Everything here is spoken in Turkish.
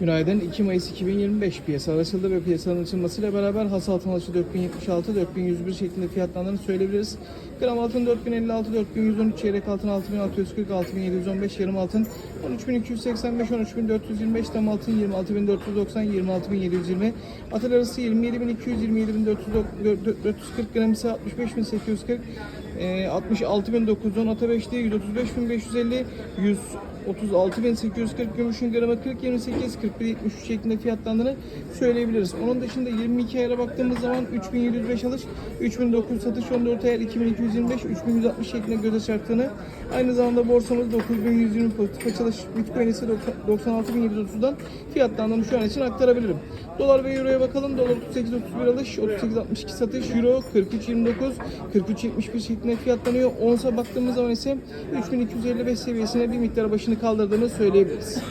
Günaydın. 2 Mayıs 2025 piyasa açıldı ve piyasanın açılmasıyla beraber has altın alışı 4076, 4101 şeklinde fiyatlandığını söyleyebiliriz. Gram altın 4056, 4113, çeyrek altın 6640, 6715, yarım altın 13285, 13425, tam altın 26490, 26720, atel arası 27200, 27440, gram ise 65840, e, 66910, ata 5'te 135550, 100 36.840 gümüşün gramı 40 28 41 73 şeklinde fiyatlandığını söyleyebiliriz. Onun dışında 22 ayara baktığımız zaman 3705 alış, 3900 satış, 14 ayar 2225, 3160 şeklinde göze çarptığını, aynı zamanda borsamız 9120 pozitif açılış, Bitcoin ise 96.730'dan fiyatlandığını şu an için aktarabilirim. Dolar ve Euro'ya bakalım. Dolar 38.31 alış, 38.62 satış, Euro 43.29, 43.71 şeklinde fiyatlanıyor. Onsa baktığımız zaman ise 3255 seviyesine bir miktar başını kaldırdığını söyleyebiliriz.